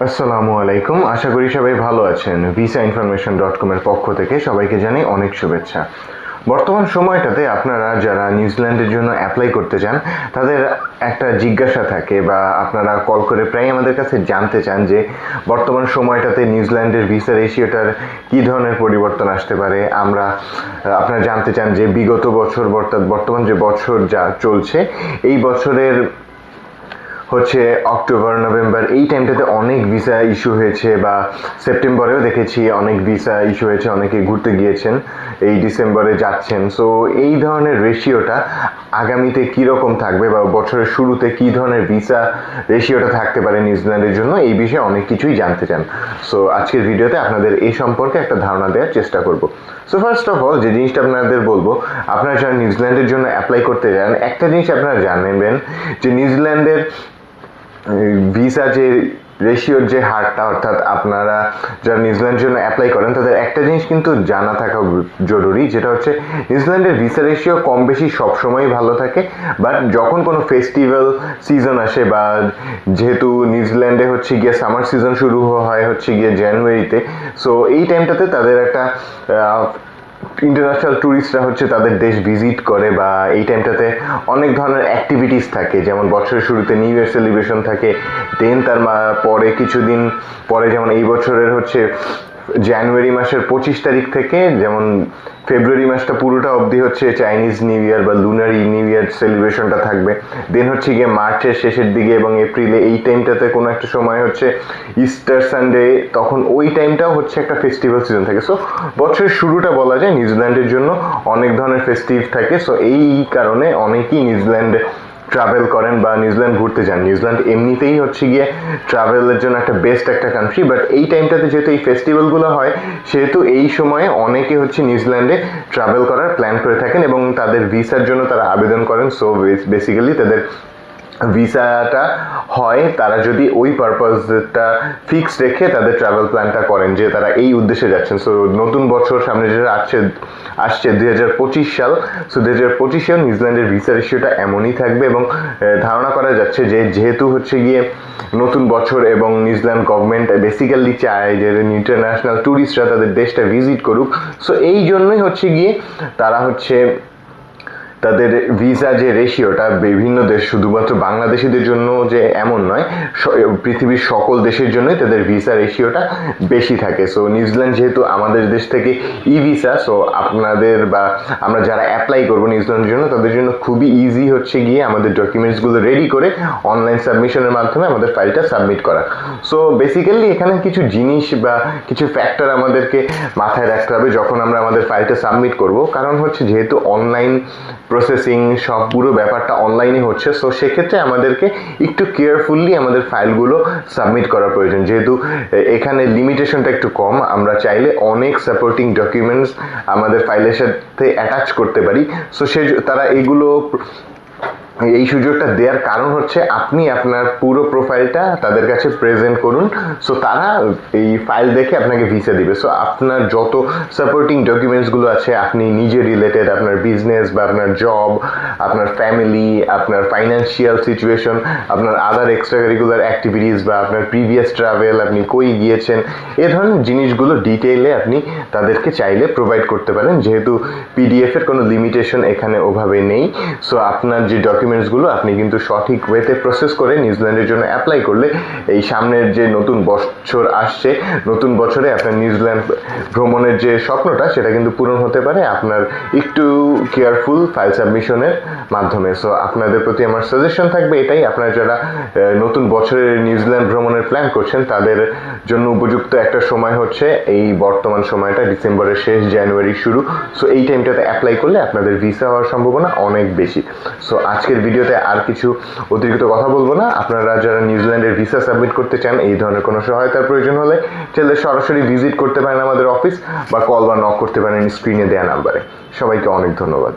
আসসালামু আলাইকুম। আশা করি সবাই ভালো আছেন। ভিসা ইনফরমেশন ডট কমের পক্ষ থেকে সবাইকে জানাই অনেক শুভেচ্ছা। বর্তমান সময়টাতে আপনারা যারা নিউজিল্যান্ডের জন্য অ্যাপ্লাই করতে চান, তাদের একটা জিজ্ঞাসা থাকে বা আপনারা কল করে প্রায় আমাদের কাছে জানতে চান যে, বর্তমান সময়টাতে নিউজিল্যান্ডের ভিসা রেশিওটার কী ধরনের পরিবর্তন আসতে পারে? আমরা আপনারা জানতে চান যে বিগত বছর অর্থাৎ বর্তমান যে বছর যা চলছে, এই বছরের হচ্ছে অক্টোবর, নভেম্বর, এই টাইমটাতে অনেক ভিসা ইস্যু হয়েছে বা সেপ্টেম্বরেও দেখেছি অনেক ভিসা ইস্যু হয়েছে, অনেকে ঘুরতে গিয়েছেন, এই ডিসেম্বরে যাচ্ছেন। সো এই ধরনের রেশিওটা আগামীতে কীরকম থাকবে বা বছরের শুরুতে কী ধরনের ভিসা রেশিওটা থাকতে পারে নিউজিল্যান্ডের জন্য, এই বিষয়ে অনেক কিছুই জানতে চান। সো আজকের ভিডিওতে আপনাদের এই সম্পর্কে একটা ধারণা দেওয়ার চেষ্টা করব। সো ফার্স্ট অফ অল যে জিনিসটা আপনাদের বলব, আপনারা যারা নিউজিল্যান্ডের জন্য অ্যাপ্লাই করতে যান, একটা জিনিস আপনারা জানবেন যে নিউজিল্যান্ডের ভিসা যে রেশিওর যে হারটা, অর্থাৎ আপনারা যারা নিউজিল্যান্ডের জন্য অ্যাপ্লাই করেন, তাদের একটা জিনিস কিন্তু জানা থাকা জরুরি, যেটা হচ্ছে নিউজিল্যান্ডের ভিসা রেশিও কম বেশি সবসময়ই ভালো থাকে বাট যখন কোনো ফেস্টিভ্যাল সিজন আসে বা যেহেতু নিউজিল্যান্ডে হচ্ছে গিয়ে সামার সিজন শুরু হয় হচ্ছে গিয়ে জানুয়ারিতে সো এই টাইমটাতে তাদের একটা ইন্টারন্যাশনাল ট্যুরিস্টরা হচ্ছে তাদের দেশ ভিজিট করে বা এই টাইমটাতে অনেক ধরনের অ্যাক্টিভিটিস থাকে। যেমন বছরের শুরুতে নিউ ইয়ার সেলিব্রেশন থাকে দেন তার পরে কিছুদিন পরে যেমন এই বছরের হচ্ছে জানুয়ারি মাসের পঁচিশ তারিখ থেকে, যেমন ফেব্রুয়ারি মাসটা পুরোটা অবধি হচ্ছে চাইনিজ নিউ ইয়ার বা লুনারি নিউ ইয়ার সেলিব্রেশনটা থাকবে। দেন হচ্ছে গিয়ে মার্চের শেষের দিকে এবং এপ্রিলে এই টাইমটাতে কোনো একটা সময় হচ্ছে ইস্টার সানডে তখন ওই টাইমটাও হচ্ছে একটা ফেস্টিভ্যাল সিজন থাকে। সো বছরের শুরুটা বলা যায় নিউজিল্যান্ডের জন্য। অনেক ধরনের ফেস্টিভ থাকে। সো এই কারণে অনেকেই নিউজিল্যান্ডে ট্রাভেল করেন বা নিউজিল্যান্ড ঘুরতে যান। নিউজিল্যান্ড এমনিতেই হচ্ছে গিয়ে ট্রাভেলের জন্য একটা বেস্ট একটা কান্ট্রি বাট এই টাইমটাতে যেহেতু এই ফেস্টিভ্যালগুলো হয়, সেহেতু এই সময়ে অনেকে হচ্ছে নিউজিল্যান্ডে ট্রাভেল করার প্ল্যান করে থাকেন এবং তাদের ভিসার জন্য তারা আবেদন করেন। সো বেসিক্যালি তাদের ভিসাটা হয়, তারা যদি ওই পারপাসটা ফিক্স রেখে তাদের ট্রাভেল প্ল্যানটা করেন যে তারা এই উদ্দেশ্যে যাচ্ছেন। সো নতুন বছর সামনে যেটা আসছে আসছে দুই হাজার পঁচিশ সাল। সো দুই হাজার পঁচিশ সাল নিউজিল্যান্ডের ভিসা রেশিওটা এমনই থাকবে এবং ধারণা করা যাচ্ছে যে যেহেতু হচ্ছে গিয়ে নতুন বছর এবং নিউজিল্যান্ড গভর্নমেন্ট বেসিক্যালি চায় যে ইন্টারন্যাশনাল ট্যুরিস্টরা তাদের দেশটা ভিজিট করুক। সো এই জন্যই হচ্ছে গিয়ে তারা হচ্ছে তাদের ভিসা যে রেশিওটা বিভিন্ন দেশ শুধুমাত্র বাংলাদেশিদের জন্য যে এমন নয় পৃথিবীর সকল দেশের জন্যই তাদের ভিসা রেশিওটা বেশি থাকে। সো নিউজিল্যান্ড যেহেতু আমাদের দেশ থেকে ই ভিসা সো আপনাদের বা আমরা যারা অ্যাপ্লাই করব নিউজিল্যান্ডের জন্য, তাদের জন্য খুবই ইজি হচ্ছে গিয়ে আমাদের ডকুমেন্টসগুলো রেডি করে অনলাইন সাবমিশনের মাধ্যমে আমাদের ফাইলটা সাবমিট করা। সো বেসিক্যালি এখানে কিছু জিনিস বা কিছু ফ্যাক্টর আমাদেরকে মাথায় রাখতে হবে যখন আমরা আমাদের ফাইলটা সাবমিট করব। কারণ হচ্ছে যেহেতু অনলাইন প্রসেসিং সব পুরো ব্যাপারটা অনলাইনে হচ্ছে। সো সেক্ষেত্রে আমাদেরকে একটু কেয়ারফুললি আমাদের ফাইলগুলো সাবমিট করা প্রয়োজন। যেহেতু এখানে লিমিটেশনটা একটু কম, আমরা চাইলে অনেক সাপোর্টিং ডকুমেন্টস আমাদের ফাইলের সাথে অ্যাটাচ করতে পারি। সো সে, তারা এগুলো এই সুযোগটা দেওয়ার কারণ হচ্ছে আপনি আপনার পুরো প্রোফাইলটা তাদের কাছে প্রেজেন্ট করুন। সো তারা এই ফাইল দেখে আপনাকে ভিসা দিবে। সো আপনার যত সাপোর্টিং ডকুমেন্টসগুলো আছে, আপনি নিজে রিলেটেড আপনার বিজনেস বা আপনার জব আপনার ফ্যামিলি আপনার ফাইন্যান্সিয়াল সিচুয়েশন আপনার আদার এক্সট্রা কারিকুলার অ্যাক্টিভিটিস বা আপনার প্রিভিয়াস ট্রাভেল আপনি কই গিয়েছেন, এ ধরনের জিনিসগুলো ডিটেইলে আপনি তাদেরকে চাইলে প্রোভাইড করতে পারেন। যেহেতু পিডিএফের কোনো লিমিটেশন এখানে ওভাবে নেই। সো আপনার যে ডকুমেন্টসগুলো আপনি কিন্তু সঠিক ওয়েতে প্রসেস করে নিউজিল্যান্ডের জন্য অ্যাপ্লাই করলে এই সামনের যে নতুন বছর আসছে, নতুন বছরে আপনার নিউজিল্যান্ড ভ্রমণের যে স্বপ্নটা, সেটা কিন্তু পূরণ হতে পারে আপনার একটু কেয়ারফুল ফাইল সাবমিশনের মাধ্যমে। সো আপনাদের প্রতি আমার সাজেশন থাকবে এটাই, আপনারা যারা নতুন বছরের নিউজিল্যান্ড ভ্রমণের প্ল্যান করছেন, তাদের জন্য উপযুক্ত একটা সময় হচ্ছে এই বর্তমান সময়টা, ডিসেম্বরের শেষ জানুয়ারি শুরু। সো এই টাইমটাতে অ্যাপ্লাই করলে আপনাদের ভিসা হওয়ার সম্ভাবনা অনেক বেশি। সো আজকের ভিডিওতে আর কিছু অতিরিক্ত কথা বলব না। আপনারা যারা নিউজিল্যান্ডের ভিসা সাবমিট করতে চান, এই ধরনের কোনো সহায়তার প্রয়োজন হলে চাইলে সরাসরি ভিজিট করতে পারেন আমাদের অফিস বা কল বা নক করতে পারেন স্ক্রিনে দেওয়া নাম্বারে সবাইকে অনেক ধন্যবাদ।